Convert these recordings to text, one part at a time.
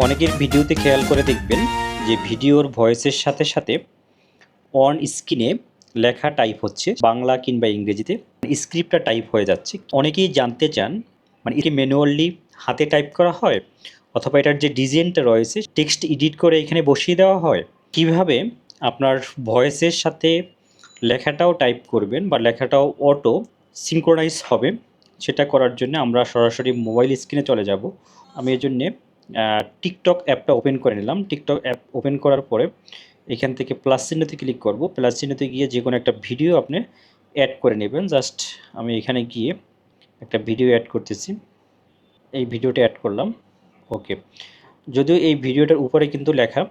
অনেকের ভিডিওতে খেয়াল করে দেখবেন যে ভিডিওর ভয়েসের সাথে সাথে অন স্ক্রিনে লেখা টাইপ হচ্ছে বাংলা কিংবা ইংরেজিতে স্ক্রিপ্টটা টাইপ হয়ে যাচ্ছে। অনেকেই জানতে চান মানে এটি ম্যানুয়ালি হাতে টাইপ করা হয় অথবা এটার যে ডিজাইনটা রয়েছে টেক্সট এডিট করে এখানে বসিয়ে দেওয়া হয়। কীভাবে আপনার ভয়েসের সাথে লেখাটাও টাইপ করবেন বা লেখাটাও অটো সিঙ্ক্রোনাইজ হবে, সেটা করার জন্য আমরা সরাসরি মোবাইল স্ক্রিনে চলে যাব। আমি এর জন্যে টিকটক অ্যাপটা ওপেন করে নিলাম। টিকটক অ্যাপ ওপেন করার পরে এখান থেকে প্লাস চিহ্নতে ক্লিক করব। প্লাস চিহ্নতে গিয়ে যে কোনো একটা ভিডিও আপনি অ্যাড করে নেবেন। জাস্ট আমি এখানে গিয়ে একটা ভিডিও অ্যাড করতেছি। এই ভিডিওটা অ্যাড করলাম। ওকে যদিও এই ভিডিওটার উপরে কিন্তু লেখা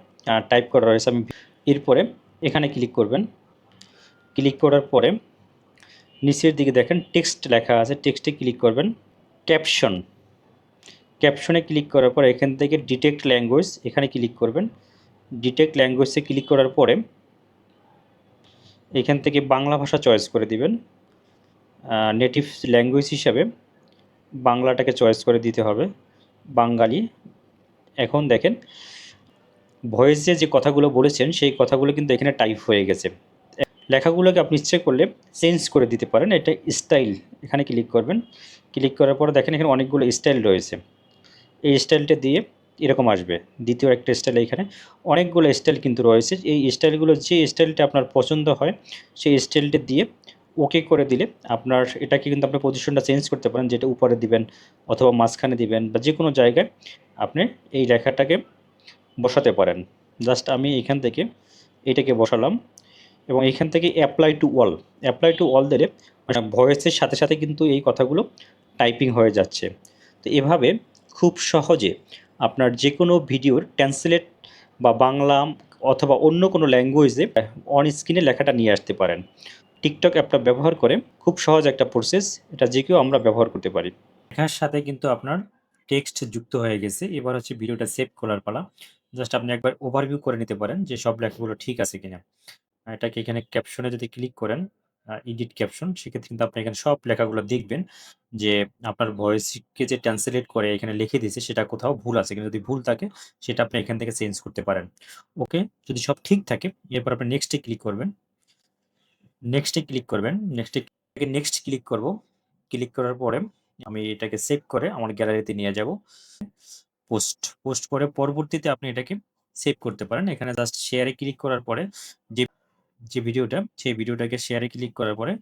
টাইপ করা রয়েছে। আমি এরপরে এখানে ক্লিক করবেন। ক্লিক করার পরে নিচের দিকে দেখেন টেক্সট লেখা আছে। টেক্সটে ক্লিক করবেন ক্যাপশন ক্যাপশনে ক্লিক করার পর এখান থেকে ডিটেক্ট ল্যাঙ্গুয়েজ এখানে ক্লিক করবেন। ডিটেক্ট ল্যাঙ্গুয়েজে ক্লিক করার পরে এখান থেকে বাংলা ভাষা চয়েস করে দিবেন। নেটিভ ল্যাঙ্গুয়েজ হিসাবে বাংলাটাকে চয়েস করে দিতে হবে, বাঙালি। এখন দেখেন ভয়েসে যে কথাগুলো বলেছেন, সেই কথাগুলো কিন্তু এখানে টাইপ হয়ে গেছে। লেখাগুলোকে আপনি ইচ্ছে করলে চেঞ্জ করে দিতে পারেন, এটা স্টাইল এখানে ক্লিক করবেন। ক্লিক করার পরে দেখেন এখানে অনেকগুলো স্টাইল রয়েছে। এই স্টাইলটা দিয়ে এরকম আসবে। দ্বিতীয় একটা স্টাইল এখানে। অনেকগুলো স্টাইল কিন্তু রয়েছে। এই স্টাইলগুলো যে স্টাইলটা আপনার পছন্দ হয়, সেই স্টাইলটা দিয়ে ওকে করে দিলে আপনার এটাকে কিন্তু আপনি পজিশনটা চেঞ্জ করতে পারেন। যেটা উপরে দিবেন অথবা মাঝখানে দিবেন বা যে কোনো জায়গায় আপনি এই রেখাটাকে বসাতে পারেন। জাস্ট আমি এখান থেকে এটাকে বসালাম এবং এখান থেকে apply to all apply to all দিলে ভয়েসের সাথে সাথে কিন্তু এই কথাগুলো টাইপিং হয়ে যাচ্ছে। তো এভাবে খুব সহজে আপনার যে কোনো ভিডিওর ট্রান্সলেট বা বাংলা অথবা অন্য কোনো ল্যাঙ্গুয়েজে অন স্ক্রিনে লেখাটা নিয়ে আসতে পারেন। টিকটক অ্যাপটা ব্যবহার করে খুব সহজ একটা প্রসেস এটা যে কেউ আমরা ব্যবহার করতে পারি। লেখার সাথে কিন্তু আপনার টেক্সট যুক্ত হয়ে গেছে। এবার হচ্ছে ভিডিওটা সেভ করার পালা। জাস্ট আপনি একবার ওভারভিউ করে নিতে পারেন যে সব লেখাগুলো ঠিক আছে কিনা। এটাকে এখানে ক্যাপশনে যদি ক্লিক করেন এডিট ক্যাপশন সেক্ষেত্রে কিন্তু আপনি এখানে সব লেখাগুলো দেখবেন যে আপনার ভয়েসকে যে ট্রান্সলেট করে এখানে লিখে দিয়েছে, সেটা কোথাও ভুল আছে। কিন্তু যদি ভুল থাকে, সেটা আপনি এখান থেকে চেঞ্জ করতে পারেন। ওকে যদি সব ঠিক থাকে, এরপর আপনি নেক্সটে ক্লিক করবেন। নেক্সটে ক্লিক করবেন। নেক্সটে নেক্সট ক্লিক করব। ক্লিক করার পরে আমি এটাকে সেভ করে আমার গ্যালারিতে নিয়ে যাব। পোস্ট পোস্ট করে পরবর্তীতে আপনি এটাকে সেভ করতে পারেন। এখানে জাস্ট শেয়ারে ক্লিক করার পরে যে যে ভিডিওটা, সেই ভিডিওটাকে শেয়ারে ক্লিক করার পরে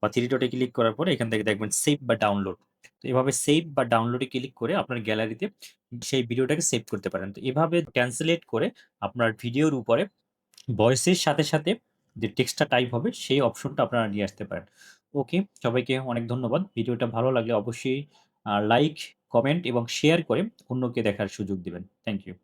বা থ্রি ডটে ক্লিক করার পরে এখান থেকে দেখবেন সেভ বা ডাউনলোড তো এভাবে সেভ বা ডাউনলোডে ক্লিক করে আপনার গ্যালারিতে সেই ভিডিওটাকে সেভ করতে পারেন। তো এভাবে ট্রান্সলেট করে আপনার ভিডিওর উপরে ভয়েসের সাথে সাথে যে টেক্সটটা টাইপ হবে, সেই অপশনটা আপনারা নিয়ে আসতে পারেন। ওকে সবাইকে অনেক ধন্যবাদ। ভিডিওটা ভালো লাগলে অবশ্যই লাইক কমেন্ট এবং শেয়ার করে অন্যকে দেখার সুযোগ দিবেন। Thank you